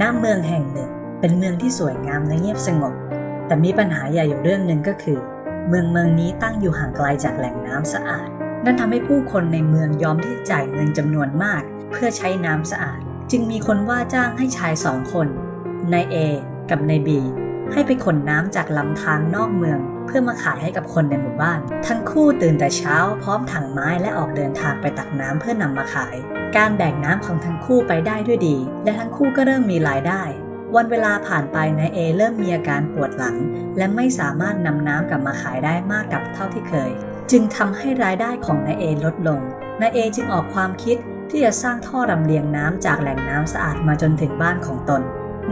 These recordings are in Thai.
น้ำเมืองแห่งหนึ่ง เป็นเมืองที่สวยงามและเงียบสงบ แต่มีปัญหาใหญ่อยู่เรื่องหนึ่งก็คือ เมืองเมืองนี้ตั้งอยู่ห่างไกลจากแหล่งน้ำสะอาด นั่นทำให้ผู้คนในเมืองยอมที่จะจ่ายเงินจำนวนมาก เพื่อใช้น้ำสะอาด จึงมีคนว่าจ้างให้ชายสองคนนายเอกับนายบี ให้ไปขนน้ำจากลำธารนอกเมือง เพื่อมาขายให้กับคนในหมู่บ้าน ทั้งคู่ตื่นแต่เช้าพร้อมถังไม้และออกเดินทางไปตักน้ำเพื่อนำมาขาย การแบ่งน้ำของทั้งคู่ไปได้ด้วยดี และทั้งคู่ก็เริ่มมีรายได้วันเวลาผ่านไปนายเอเริ่มมีอาการปวดหลัง และไม่สามารถนำน้ำกลับมาขายได้มากกับเท่าที่เคย จึงทำให้รายได้ของนายเอลดลงนายเอจึงออกความคิดที่จะสร้างท่อลำเลียงน้ำจากแหล่งน้ำสะอาดมาจนถึงบ้านของตน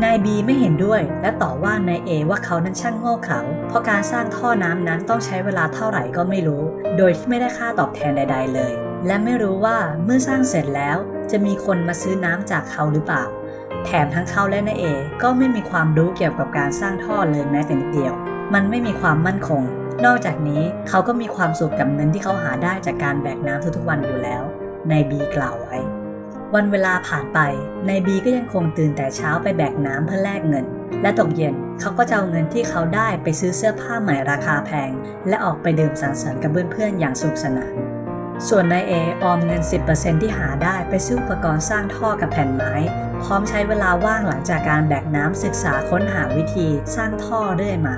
นายบีไม่เห็นด้วย และต่อว่านายเอว่าเขานั้นช่างโง่เขลาเพราะการสร้างท่อน้ำนั้นต้องใช้เวลาเท่าไหร่ก็ไม่รู้ โดยที่ไม่ได้ค่าตอบแทนใด ๆ เลย และไม่รู้ว่าเมื่อสร้างเสร็จแล้ว จะมีคนมาซื้อน้ำจากเขาหรือเปล่า แถมทั้งเขาและนายเอก็ไม่มีความรู้เกี่ยวกับการสร้างท่อเลยแม้แต่นิดเดียว มันไม่มีความมั่นคง นอกจากนี้เขาก็มีความสุขกับเงินที่เขาหาได้จากการแบกน้ำทุกๆวันอยู่แล้วนายบีกล่าวไว้ วันเวลาผ่านไปนายบีก็ยังคงตื่นแต่เช้าไปแบกน้ำเพื่อแลกเงิน และตกเย็นเขาก็จะเอาเงินที่เขาได้ไปซื้อเสื้อผ้าใหม่ราคาแพง และออกไปดื่มสังสรรค์กับเพื่อนๆอย่างสนุกสนานส่วนนายเอออมเงิน 10%ที่หาได้ไปซื้ออุปกรณ์สร้างท่อกับแผ่นไม้ พร้อมใช้เวลาว่างหลังจากการแบกน้ำศึกษาค้นหาวิธีสร้างท่อเรื่อยมา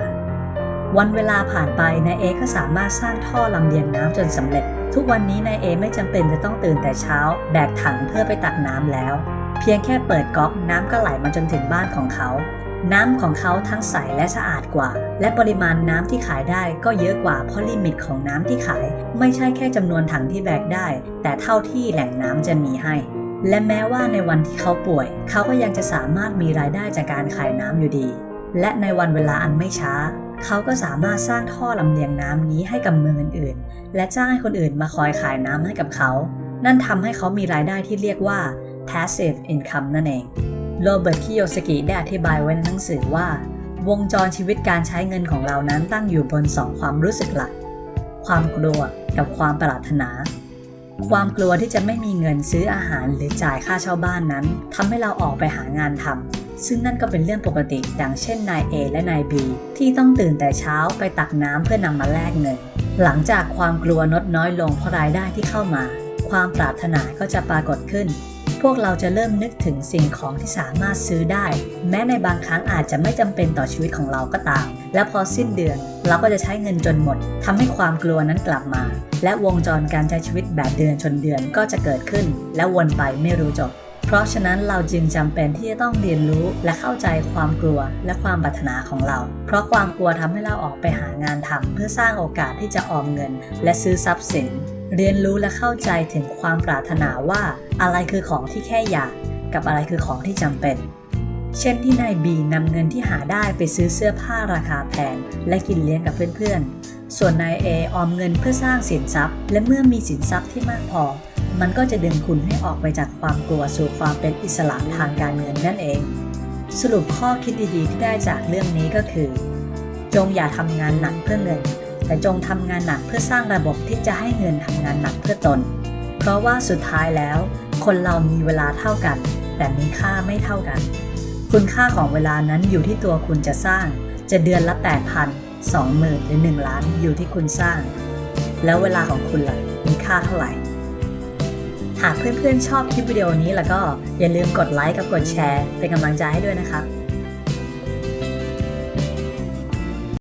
วันเวลาผ่านไปนายเอก็สามารถสร้างท่อลำเลียงน้ำจนสำเร็จ ทุกวันนี้นายเอไม่จำเป็นจะต้องตื่นแต่เช้า แบกถังเพื่อไปตักน้ำแล้ว เพียงแค่เปิดก๊อกน้ำก็ไหลมาจนถึงบ้านของเขา น้ำของเขาทั้งใสและสะอาดกว่า และปริมาณน้ำที่ขายได้ก็เยอะกว่าเพราะลิมิตของน้ำที่ขาย ไม่ใช่แค่จำนวนถังที่แบกได้ แต่เท่าที่แหล่งน้ำจะมีให้และแม้ว่าในวันที่เขาป่วย เขาก็ยังจะสามารถมีรายได้จากการขายน้ำอยู่ดี และในวันเวลาอันไม่ช้า เขาก็สามารถสร้างท่อลำเลียงน้ำนี้ให้กับเมืองอื่นๆ และจ้างให้คนอื่นมาคอยขายน้ำให้กับเขา นั่นทำให้เขามีรายได้ที่เรียกว่า passive income นั่นเอง โรเบิร์ต คิโยสกิได้อธิบายไว้ในหนังสือว่า วงจรชีวิตการใช้เงินของเรานั้นตั้งอยู่บนสองความรู้สึกหลัก ความกลัวกับความปรารถนา ความกลัวที่จะไม่มีเงินซื้ออาหารหรือจ่ายค่าเช่าบ้านนั้นทำให้เราออกไปหางานทำ ซึ่งนั่นก็เป็นเรื่องปกติดังเช่นนาย A และนาย B ที่ต้องตื่นแต่เช้าไปตักน้ำเพื่อนำมาแลกเงิน หลังจากความกลัวลดน้อยลงเพราะรายได้ที่เข้ามา ความปรารถนาก็จะปรากฏขึ้น พวกเราจะเริ่มนึกถึงสิ่งของที่สามารถซื้อได้ แม้ในบางครั้งอาจจะไม่จำเป็นต่อชีวิตของเราก็ตาม และพอสิ้นเดือนเราก็จะใช้เงินจนหมดทำให้ความกลัวนั้นกลับมา และวงจรการใช้ชีวิตแบบเดือนชนเดือนก็จะเกิดขึ้น และวนไปไม่รู้จบ เพราะฉะนั้นเราจึงจำเป็นที่จะต้องเรียนรู้และเข้าใจความกลัวและความปรารถนาของเรา เพราะความกลัวทำให้เราออกไปหางานทำเพื่อสร้างโอกาสที่จะออมเงิน และซื้อทรัพย์สิน เรียนรู้และเข้าใจถึงความปรารถนาว่าอะไรคือของที่แค่อยากกับอะไรคือของที่จำเป็น เช่นที่นายบีนำเงินที่หาได้ไปซื้อเสื้อผ้าราคาแพงและกินเลี้ยงกับเพื่อนๆ ส่วนนายเอออมเงินเพื่อสร้างสินทรัพย์ และเมื่อมีสินทรัพย์ที่มากพอ มันก็จะดึงคุณให้ออกไปจากความกลัวสู่ความเป็นอิสระทางการเงินนั่นเอง สรุปข้อคิดดีๆ ที่ได้จากเรื่องนี้ก็คือ จงอย่าทำงานหนักเพื่อเงิน แต่จงทำงานหนักเพื่อสร้างระบบที่จะให้เงินทำงานหนักเพื่อตน เพราะว่าสุดท้ายแล้ว คนเรามีเวลาเท่ากัน แต่มีค่าไม่เท่ากัน คุณค่าของเวลานั้นอยู่ที่ตัวคุณจะสร้าง จะเดือนละ8,000 20,000หรือ1ล้านอยู่ที่คุณสร้าง แล้วเวลาของคุณล่ะมีค่าเท่าไหร่ หากเพื่อนๆชอบคลิปวิดีโอนี้แล้วก็อย่าลืมกดไลค์กับกดแชร์ เป็นกำลังใจให้ด้วยนะครับ